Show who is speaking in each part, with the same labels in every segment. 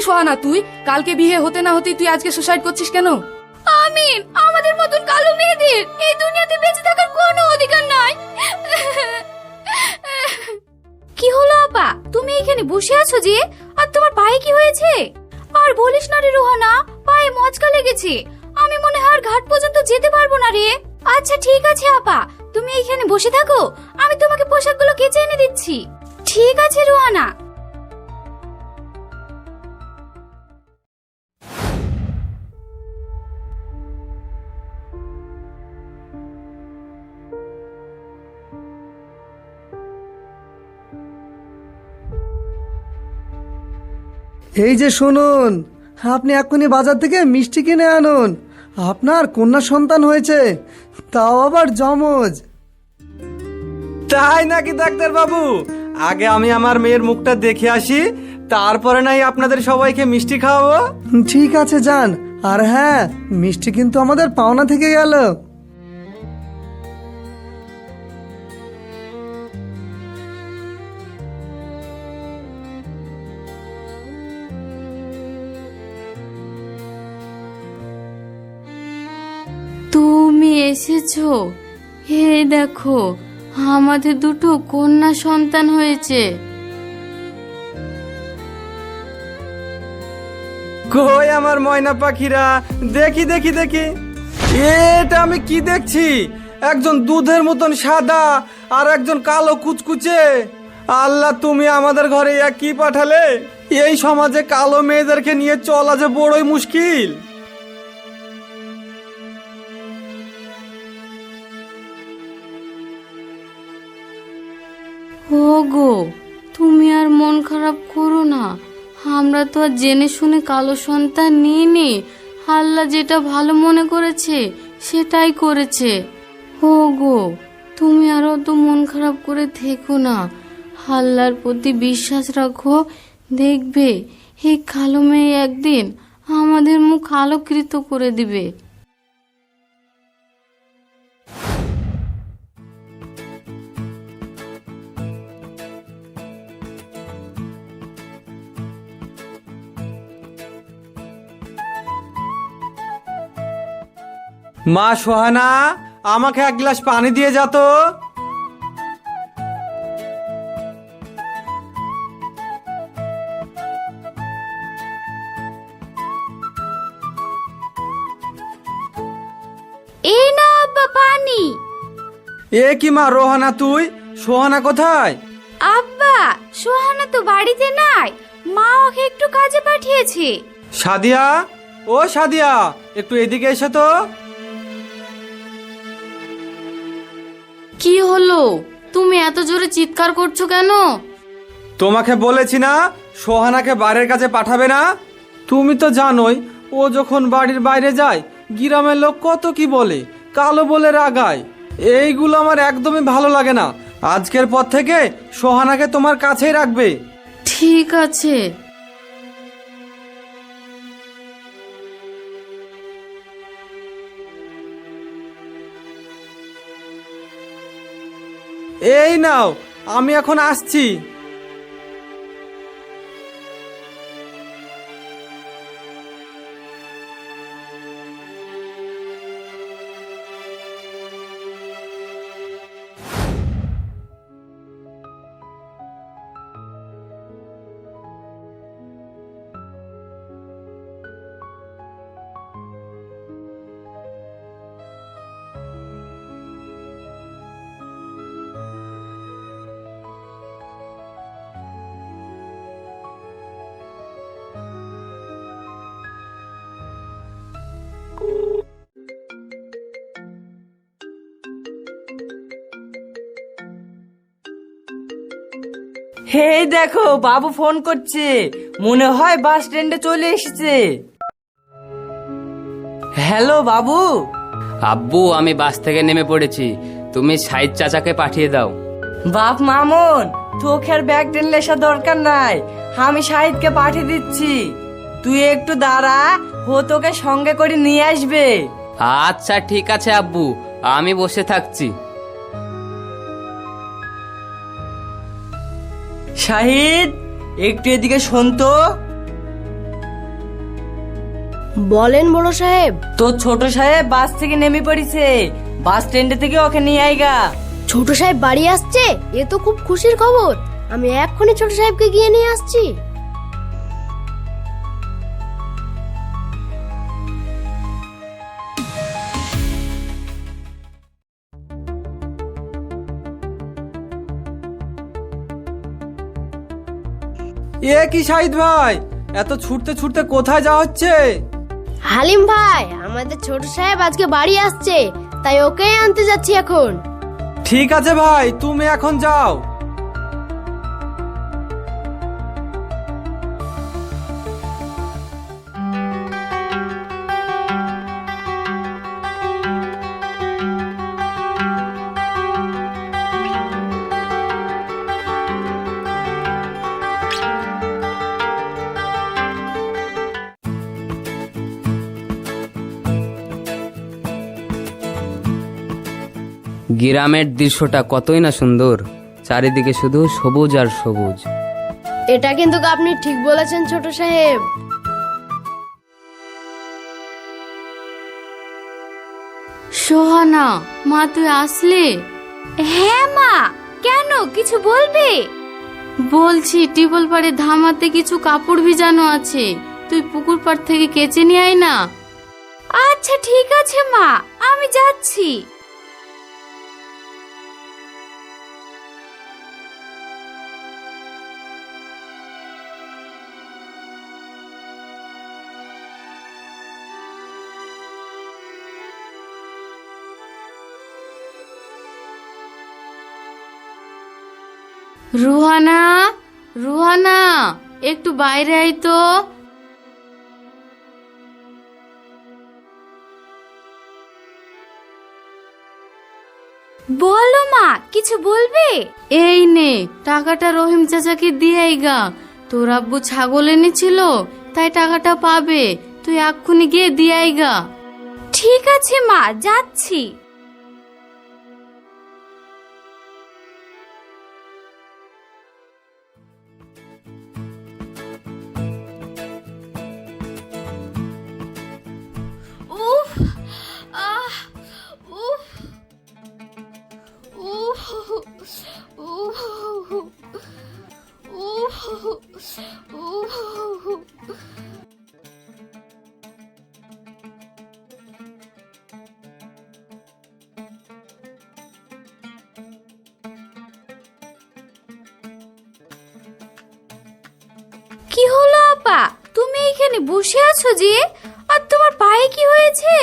Speaker 1: কি সোহানা তুই? কালকে বিয়ে হতে না হতেই তুই আজকে সুসাইড করছিস কেন?
Speaker 2: আমিন আমাদের মতন কালো মেয়েদের এই দুনিয়াতে বেঁচে থাকার কোনো অধিকার নাই। কি হলো আপা? তুমি এখানে বসে আছো যে? আর তোমার পায়ে কি হয়েছে? আর বলিস না রে রোহানা পায়ে মচকা লেগেছে। আমি মনে হয় আর ঘাট পর্যন্ত যেতে পারব না রে। আচ্ছা ঠিক আছে আপা তুমি এখানে বসে থাকো। আমি তোমাকে পোশাকগুলো কেচে এনে দিচ্ছি। ঠিক আছে রোহানা।
Speaker 3: এই যে শুনুন আপনি এক্ষুনি বাজার থেকে মিষ্টি কিনে আনুন। আপনার কন্যা সন্তান হয়েছে তাও আবার জমজ
Speaker 4: তাই নাকি ডাক্তার বাবু আগে আমি আমার মেয়ের মুখটা দেখে আসি তারপরে নাই আপনাদের সবাইকে মিষ্টি খাওয়াবো?
Speaker 3: ঠিক আছে যান। আর হ্যাঁ মিষ্টি কিন্তু আমাদের পাওনা থেকে গেল।
Speaker 2: এসেছ? হে দেখো, আমাদের দুটো কন্যা সন্তান হয়েছে।
Speaker 4: কই আমার ময়না পাখিরা? দেখি দেখি দেখি। এটা আমি কি দেখছি? একজন দুধের মতন সাদা আর একজন কালো কুচকুচে। আল্লাহ, তুমি আমাদের ঘরে এক কি পাঠালে? এই সমাজে কালো মেয়েদেরকে নিয়ে চলা যে বড়ই মুশকিল।
Speaker 2: ওগো তুমি আর মন খারাপ করো না। আমরা তো আর জেনে শুনে কালো সন্তান নিয়ে নি আল্লাহ যেটা ভালো মনে করেছে, সেটাই করেছে। ওগো তুমি আর অত মন খারাপ করে থেকো না। হাল্লার প্রতি বিশ্বাস রাখো। দেখবে, এই কালো মেয়ে একদিন আমাদের মুখ আলোকৃত করে দিবে।
Speaker 4: মা সোহানা আমাকে এক গ্লাস পানি দিয়ে যা তো।
Speaker 2: এই না আব্বা পানি।
Speaker 4: এ কি মা রোহানা তুই? সোহানা কোথায়?
Speaker 2: আব্বা সোহানা তো বাড়িতে নাই। মা ওকে একটু কাজে পাঠিয়েছে।
Speaker 4: সাদিয়া? ও সাদিয়া একটু এদিকে এসো তো।
Speaker 2: কি হলো? তুমি এত জোরে চিৎকার করছ কেন?
Speaker 4: তোমাকে বলেছি না সোহানাকে বাইরের কাছে পাঠাবে না? তুমি তো জানোই ও যখন বাড়ির বাইরে যায় গ্রামের লোক কত কি বলে কালো বলে রাগায়। এইগুলো আমার একদমই ভালো লাগে না। আজকের পর থেকে সোহানাকে তোমার কাছেই রাখবে।
Speaker 2: ঠিক আছে।
Speaker 4: এই নাও আমি এখন আসছি।
Speaker 5: হে দেখো বাবু ফোন করছে। মনে হয় বাস স্ট্যান্ডে চলে এসেছে। হ্যালো বাবু।
Speaker 6: আব্বু আমি বাস থেকে নেমে পড়েছি। তুমি সাইদ চাচাকে পাঠিয়ে দাও।
Speaker 5: বাপ মামুন আর ব্যাগ টেনে আসা দরকার নাই। আমি শাহিদকে পাঠিয়ে দিচ্ছি। তুই একটু দাঁড়া ও তোকে সঙ্গে করে নিয়ে আসবে।
Speaker 6: আচ্ছা ঠিক আছে আব্বু। আমি বসে থাকছি।
Speaker 5: শাহিদ একটু এদিকে শোন তো।
Speaker 7: বলেন বড় সাহেব।
Speaker 5: তোর ছোট সাহেব বাস থেকে নেমে পড়েছে। বাস স্ট্যান্ডে থেকে ওকে নিয়ে আইগা
Speaker 7: ছোট সাহেব বাড়ি আসছে? এ তো খুব খুশির খবর। আমি এক্ষুনি ছোট সাহেবকে গিয়ে নিয়ে আসছি।
Speaker 4: এ কি শাহিদ ভাই? এত ছুটতে ছুটতে কোথায় যাওয়া হচ্ছে?
Speaker 7: হালিম ভাই আমাদের ছোট সাহেব আজকে বাড়ি আসছে তাই ওকেই আনতে যাচ্ছি এখন।
Speaker 4: ঠিক আছে ভাই তুমি এখন যাও।
Speaker 6: গ্রামের দৃশ্যটা কতই না সুন্দর। চারিদিকে শুধু সবুজ আর সবুজ।
Speaker 7: এটা কিন্তু আপনি ঠিক বলেছেন ছোট সাহেব।
Speaker 2: সোহানা মা তুই আসলে?
Speaker 1: হ্যাঁ মা। কেন? কিছু বলবে?
Speaker 2: বলছি টিবল পাড়ে ধামাতে কিছু কাপড় ভিজানো আছে। তুই পুকুর পাড় থেকে কেচে নিয়ে আয় না।
Speaker 1: আচ্ছা ঠিক আছে মা। আমি যাচ্ছি।
Speaker 2: রুহানা রুহানা একটু বাইরে আই তো।
Speaker 1: বলো মা কিছু বলবে?
Speaker 2: এই নে টাকাটা রহিম চাচাকে দিয়ে গা। তোর আব্বু ছাগল এনেছিল তাই টাকাটা পাবে। তুই এক্ষুনি গিয়ে দিয়ে গা।
Speaker 1: ঠিক আছে মা যাচ্ছি। কি হলো আপা? তুমি এখানে বসে আছো যে? আর তোমার পায়ে কি হয়েছে?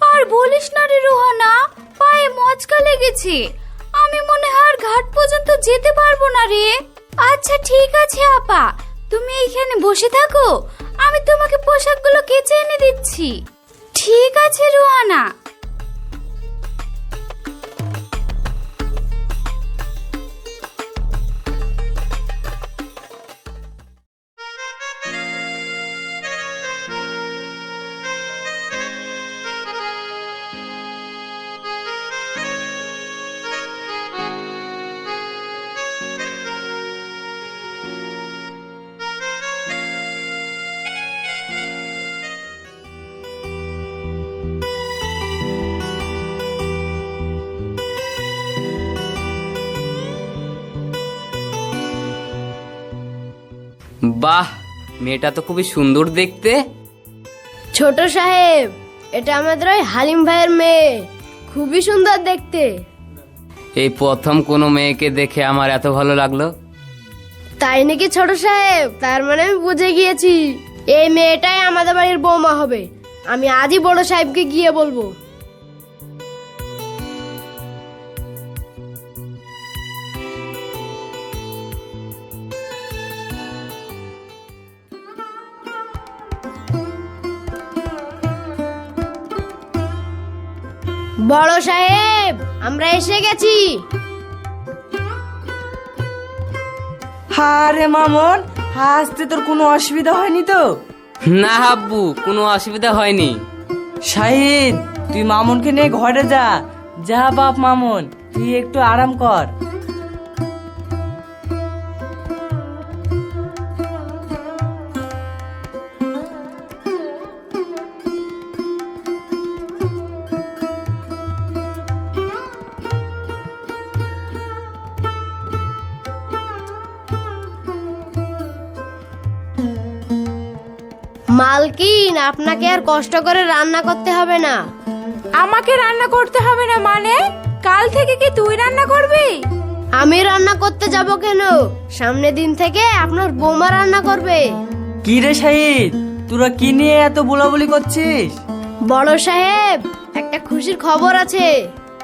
Speaker 1: আর বলিস না রে রোহানা, পায়ে মচকা লেগেছে। আমি মনে হয় আর ঘাট পর্যন্ত যেতে পারব না রে। আচ্ছা ঠিক আছে আপা। তুমি এখানে বসে থাকো। আমি তোমাকে পোশাকগুলো কেচে এনে দিচ্ছি। ঠিক আছে রোহানা।
Speaker 6: বাহ মেয়েটা তো খুবই সুন্দর দেখতে।
Speaker 7: ছোট সাহেব এটা আমাদের ওই হালিম ভাইয়ের মেয়ে। খুবই সুন্দর দেখতে।
Speaker 6: এই প্রথম কোনো মেয়েকে দেখে আমার এত ভালো লাগল।
Speaker 7: তাই নাকি ছোট সাহেব? তার মানে আমি বুঝে গিয়েছি। এই মেয়েটাই আমাদের বাড়ির বৌমা হবে। আমি আজই বড় সাহেবকে গিয়ে বলব। বড় সাহেব আমরা এসে গেছি।
Speaker 5: হারে মামন হাসতে তোর কোনো অসুবিধা হয়নি তো?
Speaker 6: না হাব্বু কোনো অসুবিধা হয়নি।
Speaker 5: শাহিদ তুই মামনকে নিয়ে ঘরে যা। যা বাপ মামন তুই একটু আরাম কর।
Speaker 7: মালকিন আপনাকে আর কষ্ট করে রান্না করতে হবে না।
Speaker 1: আমাকে রান্না করতে হবে না মানে? কাল থেকে কি তুই রান্না করবি?
Speaker 7: আমি রান্না করতে যাব কেন? সামনের দিন থেকে আপনার বৌমা রান্না করবে।
Speaker 5: কি রে শাহিদ? তোরা কি নিয়ে এত বলাবলি করছিস?
Speaker 7: বড় সাহেব একটা খুশির খবর আছে।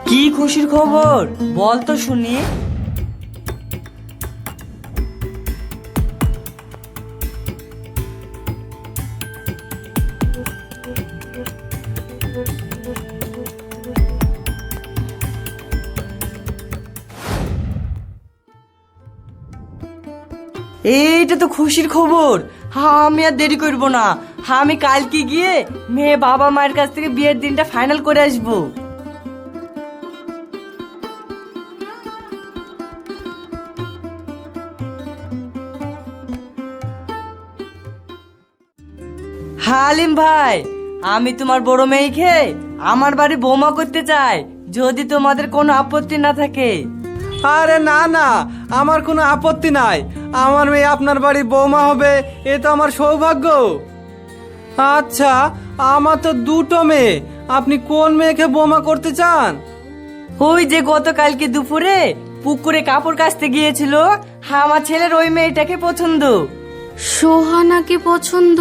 Speaker 5: কি খুশির খবর? বল তো শুনি। এইটা তো খুশির খবর। হ্যাঁ আমি আর দেরি করব না। হ্যাঁ আমি কালকে গিয়ে মেয়ে বাবা মায়ের কাছ থেকে বিয়ের দিনটা ফাইনাল করে আসব। হালিম ভাই, আমি তোমার বড় মেয়েকে আমার বাড়ি বোমা করতে চাই, যদি তোমাদের কোনো আপত্তি না থাকে।
Speaker 4: আরে না না, আমার কোনো আপত্তি নাই। আমার মেয়ে আপনার বাড়ি বৌমা হবে এ তো আমার সৌভাগ্য। আচ্ছা আমার তো দুটো মেয়ে। আপনি কোন মেয়েকে বৌমা করতে চান?
Speaker 5: ওই যে গতকালকে দুপুরে পুকুরে কাপড় কাচতে গিয়েছিল আমার ছেলের ওই মেয়েটাকে পছন্দ।
Speaker 2: সোহানাকে পছন্দ?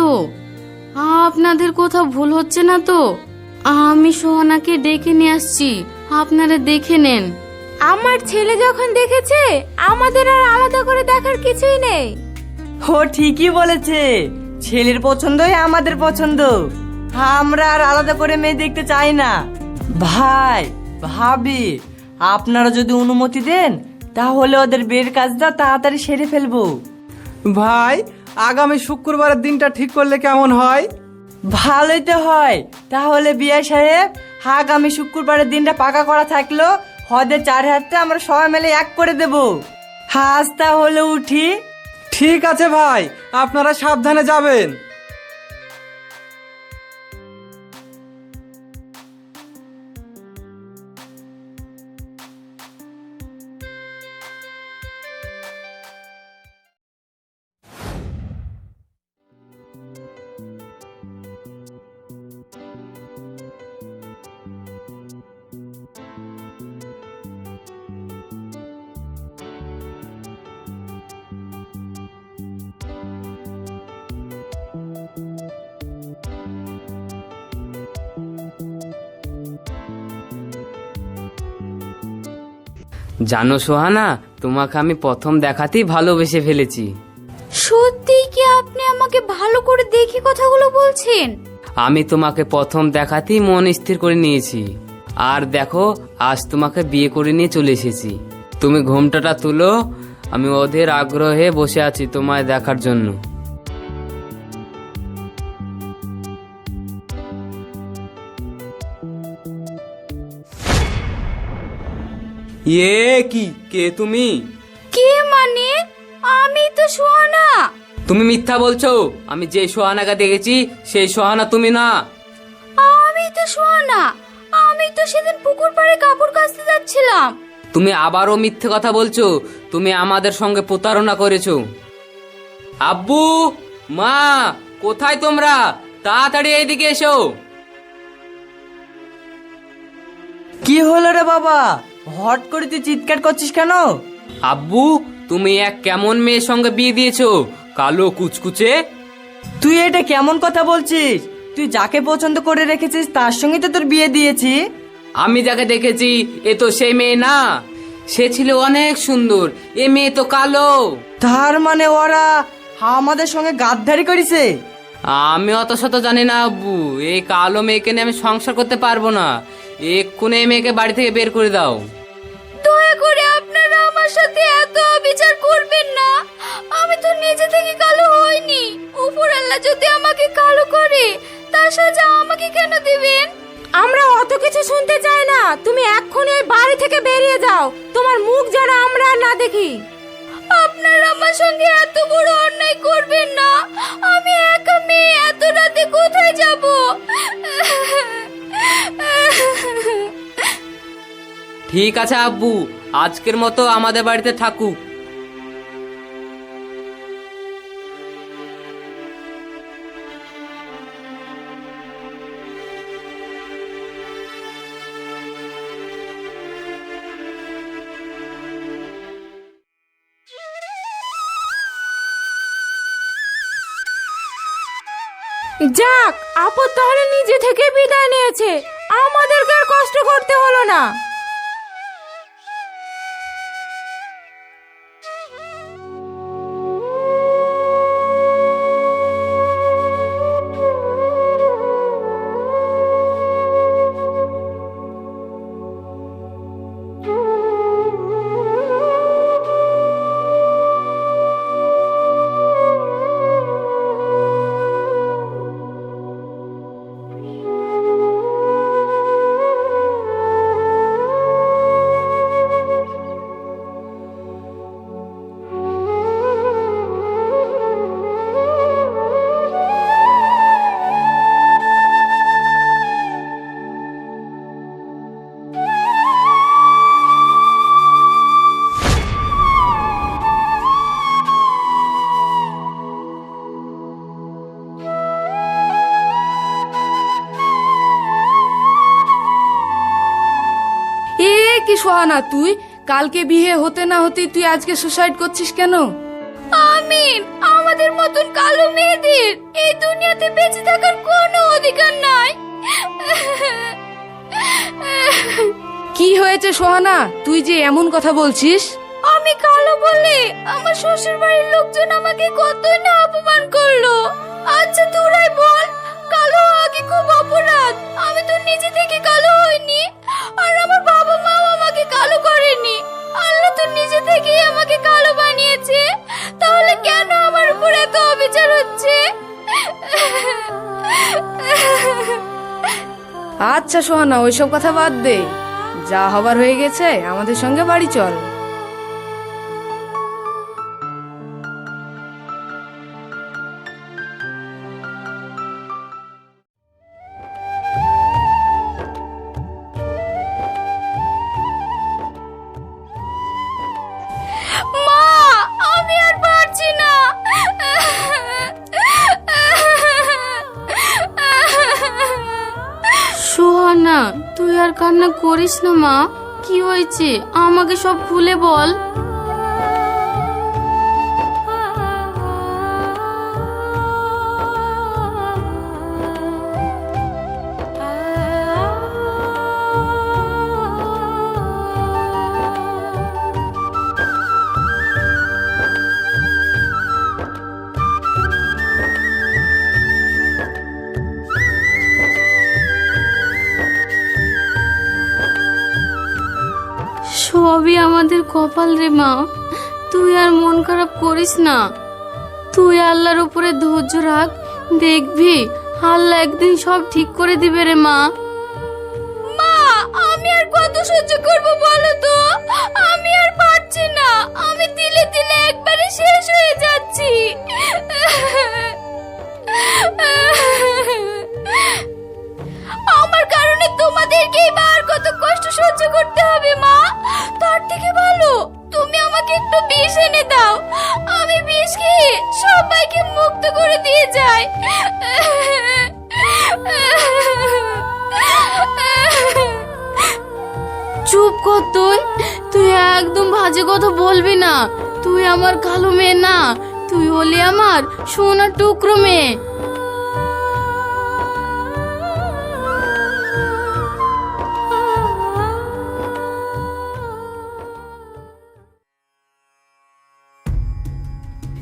Speaker 2: আপনাদের কোথাও ভুল হচ্ছে না তো? আমি সোহানাকে ডেকে নিয়ে আসছি আপনারা দেখে নেন।
Speaker 1: আমার ছেলে যখন দেখেছে আমাদের আর আলাদা করে দেখার কিছুই নেই।
Speaker 5: ও ঠিকই বলেছে। ছেলের পছন্দই আমাদের পছন্দ। আমরা আর আলাদা করে মেয়ে দেখতে চাই না। ভাই ভাবি আপনারা যদি অনুমতি দেন তাহলে ওদের বের কাজটা তাড়াতাড়ি সেরে ফেলব।
Speaker 4: ভাই আগামী শুক্রবারের দিনটা ঠিক করলে কেমন হয়?
Speaker 5: ভালোই তো হয়। তাহলে বিয়া সাহেব আগামী শুক্রবারের দিনটা পাকা করা থাকল হদের চার হাতটা আমরা সবাই মিলে এক করে দেব। হাজ তাহলে উঠি।
Speaker 4: ঠিক আছে ভাই, আপনারা সাবধানে যাবেন।
Speaker 6: জানো সোহানা তোমাকে আমি প্রথম দেখাতেই ভালোবেসে ফেলেছি।
Speaker 1: সত্যি কি আপনি আমাকে ভালো করে দেখে কথাগুলো বলছেন?
Speaker 6: আমি তোমাকে প্রথম দেখাতেই মন স্থির করে নিয়েছি। আর দেখো আজ তোমাকে বিয়ে করে নিয়ে চলে এসেছি। তুমি ঘোমটাটা তুলো আমি ওদের আগ্রহে বসে আছি তোমায় দেখার জন্য। ইয়ে কি? কে তুমি?
Speaker 1: কে মানে? আমি তো সোহানা।
Speaker 6: তুমি মিথ্যা বলছো। আমি যে সোহানাকে দেখেছি সেই সোহানা তুমি না।
Speaker 1: আমি তো সোহানা। আমি তো সেদিন পুকুর পাড়ে কাপড় কাচতে যাচ্ছিলাম।
Speaker 6: তুমি আবারও মিথ্যে কথা বলছো। তুমি আমাদের সঙ্গে প্রতারণা করেছ। আব্বু মা কোথায় তোমরা? তাড়াতাড়ি এইদিকে এসো।
Speaker 5: কি হলো রে বাবা? হট করে তুই চিৎকার করছিস কেন?
Speaker 6: আব্বু তুমি এক কেমন মেয়ের সঙ্গে বিয়ে দিয়েছ? কালো কুচকুচে?
Speaker 5: তুই এটা কেমন কথা বলছিস? তুই যাকে পছন্দ করে রেখেছিস তার সঙ্গে তো তোর বিয়ে দিয়েছি।
Speaker 6: আমি যাকে দেখেছি এ তো সেই মেয়ে না। সে ছিল অনেক সুন্দর এ মেয়ে তো কালো।
Speaker 5: তার মানে ওরা আমাদের সঙ্গে গাদ্দারি করেছে?
Speaker 6: আমি অত শত জানি না আব্বু। এই কালো মেয়েকে নিয়ে আমি সংসার করতে পারব না। এক্ষুনি এই মেয়েকে বাড়ি থেকে বের করে দাও।
Speaker 1: দয়া করে আপনারা আমার সাথে এত অবিচার করবেন না। আমি তো নিজে থেকে কালো হইনি। উপর আল্লাহ যদি আমাকে কালো করে তার সাজা আমাকে কেন দিবেন? আমরা অত কিছু শুনতে চাই না। তুমি এক্ষুনি এই বাড়ি থেকে বেরিয়ে যাও। তোমার মুখ যেন আমরা আর না দেখি। আপনারা আমার সঙ্গে এত বড় অন্যায় করবেন না। আমি একা মেয়ে এত রাতে কোথায় যাব?
Speaker 6: ঠিক আছে, আব্বু। আজকের মতো আমাদের বাড়িতে থাকুক।
Speaker 8: যাক আপদ তাহলে নিজে থেকে বিদায় নিয়েছে। আমাদেরকে আর কষ্ট করতে হলো না।
Speaker 2: সোহানা তুই কালকে বিয়ে হতে না হতে তুই আজকে সুসাইড করছিস কেন?
Speaker 1: আমিন আমাদের মতন কালো মেয়েদের এই দুনিয়াতে বেঁচে থাকার কোনো অধিকার নাই।
Speaker 2: কি হয়েছে সোহানা? তুই যে এমন কথা বলছিস?
Speaker 1: আমি কালো বলে আমার শ্বশুর বাড়ির লোকজন আমাকে কতই না অপমান করল। আচ্ছা তোরাই বল কালো হওয়া কি খুব অপরাধ। আমি তো নিজে থেকে কালো হইনি। আর আমার বাবা আমাকে কালো করেনি। আল্লাহ তো নিজে থেকেই আমাকে কালো বানিয়েছে। তাহলে কেন আমার উপর এত অবিচার হচ্ছে?
Speaker 2: আচ্ছা সোহানা, ওইসব কথা বাদ দে। যা হবার হয়ে গেছে, আমাদের সঙ্গে বাড়ি চল। করিস না মা। কি হয়েছে? আমাকে সব খুলে বল। সবই আমাদের কপাল রে মা। তুই আর মন খারাপ করিস না। তুই আল্লাহর উপরে ধৈর্য রাখ। দেখবি, আল্লাহ একদিন সব ঠিক করে দিবে রে মা।
Speaker 1: মা, আমি আর কত সহ্য করব বলো তো? আমি আর পারছি না। আমি দিলে দিলে একবারে শেষ হয়ে যাচ্ছি। তোমাদেরকেই বা আর কত কষ্ট সহ্য করতে হবে, মা? তার থেকে ভালো, তুমি আমাকে একটু বিষ এনে দাও। আমি বিষ খেয়ে সবাইকে মুক্ত করে দিয়ে যাই।
Speaker 2: চুপ কর তুই। তুই একদম বাজে কথা বলবি না। তুই আমার কালো মেয়ে না। তুই হলি আমার সোনার টুকরো মেয়ে।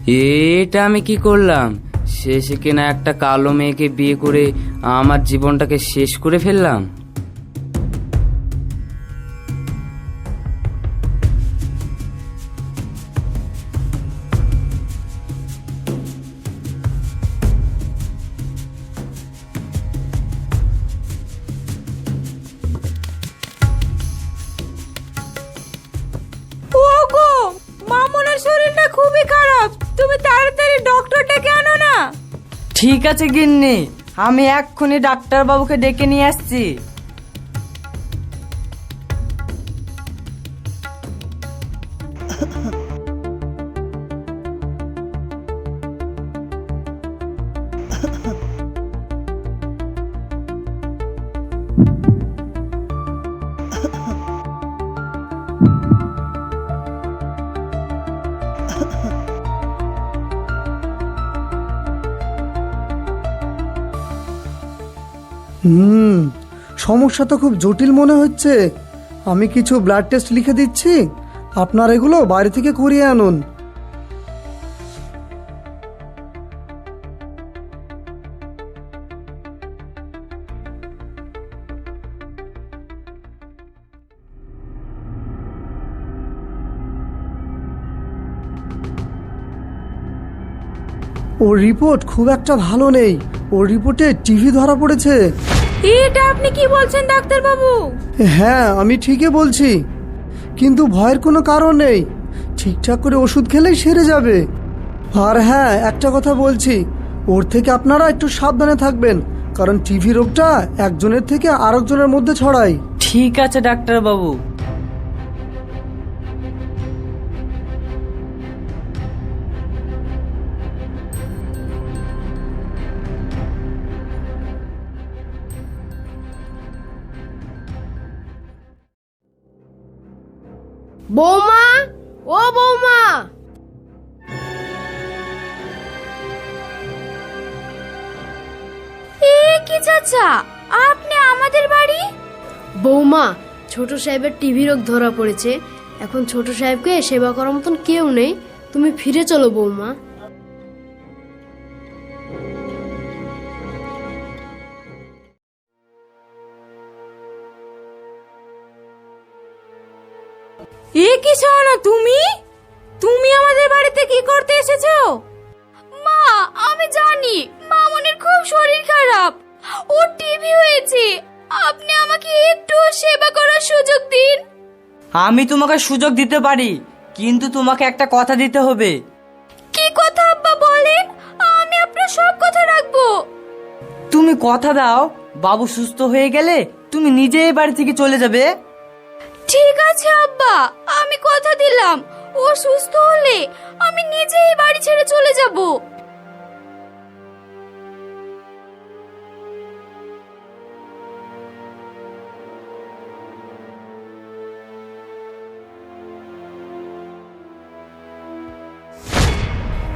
Speaker 6: এটা আমি কি করলাম? শেষে কিনা একটা কালো মেয়েকে বিয়ে করে আমার জীবনটাকে শেষ করে ফেললাম?
Speaker 8: শরীরটা খুবই খারাপ। তুমি তাড়াতাড়ি ডক্টরটাকে আনো না।
Speaker 5: ঠিক আছে গিন্নি আমি এক্ষুনি ডাক্তারবাবুকে ডেকে নিয়ে আসছি।
Speaker 3: সমস্যা তো খুব জটিল মনে হচ্ছে। আমি কিছু ব্লাড টেস্ট লিখে দিচ্ছি। আপনার এগুলো বাইরে থেকে করিয়ে আনুন। ওর রিপোর্ট খুব একটা ভালো নেই। ওর রিপোর্টে টিভি ধরা পড়েছে।
Speaker 8: এটা আপনি কি বলছেন ডাক্তার বাবু
Speaker 3: হ্যাঁ আমি ঠিকই বলছি। কিন্তু ভয়ের কোনো কারণ নেই। ঠিকঠাক করে ওষুধ খেলেই সেরে যাবে। আর হ্যাঁ একটা কথা বলছি। ওর থেকে আপনারা একটু সাবধানে থাকবেন কারণ টিভি রোগটা একজনের থেকে আরেকজনের মধ্যে ছড়ায়।
Speaker 5: ঠিক আছে ডাক্তার
Speaker 7: বৌমা? ও বৌমা!
Speaker 1: এ কি চাচা আপনি আমাদের বাড়ি?
Speaker 7: বৌমা ছোট সাহেবের টিভি রোগ ধরা পড়েছে। এখন ছোট সাহেবকে সেবা করার মতন কেউ নেই। তুমি ফিরে চলো বৌমা।
Speaker 1: শরীর খারাপ। ওর টিভি হয়েছে। আপনি আমাকে একটু সেবা করার সুযোগ দিন।
Speaker 5: আমি তোমাকে সুযোগ দিতে পারি কিন্তু তোমাকে একটা কথা দিতে হবে।
Speaker 1: কি কথা আব্বা বলেন? আমি আপনার সব কথা রাখব।
Speaker 5: তুমি কথা দাও বাবু সুস্থ হয়ে গেলে তুমি নিজে এই বাড়ি থেকে চলে যাবে।
Speaker 1: ঠিক আছে আব্বা আমি কথা দিলাম। ও সুস্থ হলে আমি নিজেই বাড়ি ছেড়ে চলে যাব।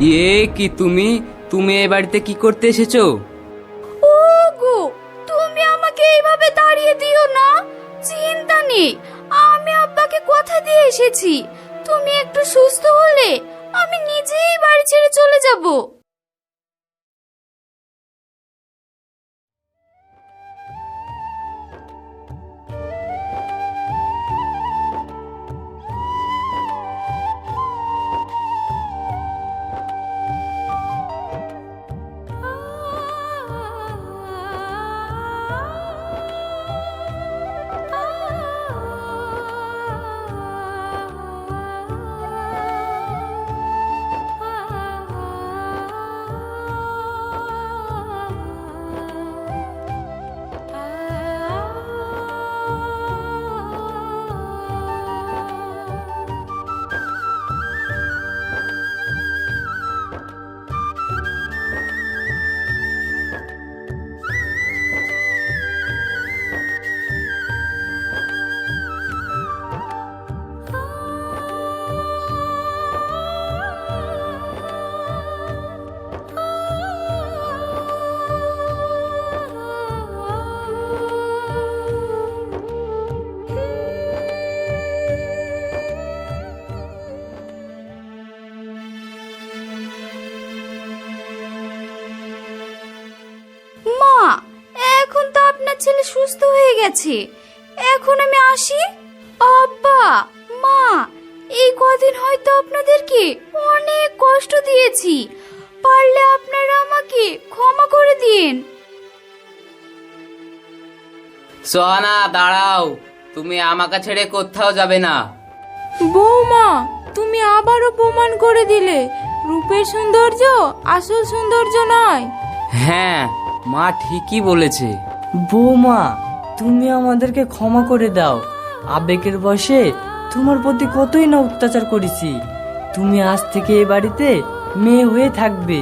Speaker 6: এ কি তুমি? তুমি এ বাড়িতে কি করতে এসেছ?
Speaker 1: ওগো, তুমি আমাকে এইভাবে দাঁড়িয়ে দিও না। চিন্তা নেই, আমি আব্বাকে কথা দিয়ে এসেছি। তুমি একটু সুস্থ হলে আমি নিজেই বাড়ি ছেড়ে চলে যাব। গেছে এখন আমি আসি? আব্বা মা এই কদিন হয়তো আপনাদেরকে অনেক কষ্ট দিয়েছি। পারলে আপনারা আমাকে ক্ষমা করে দিন।
Speaker 6: সোহানা দাঁড়াও। তুমি আমাকে ছেড়ে কোথাও যাবে না।
Speaker 8: বৌমা তুমি আবারও প্রমাণ করে দিলে। রূপের সৌন্দর্য আসল সৌন্দর্য নয়।
Speaker 6: হ্যাঁ মা ঠিকই বলেছে।
Speaker 5: বৌমা তুমি আমাদেরকে ক্ষমা করে দাও। আবেগের বসে তোমার প্রতি কতই না অত্যাচার করেছি। তুমি আজ থেকে এ বাড়িতে মেয়ে হয়ে থাকবে।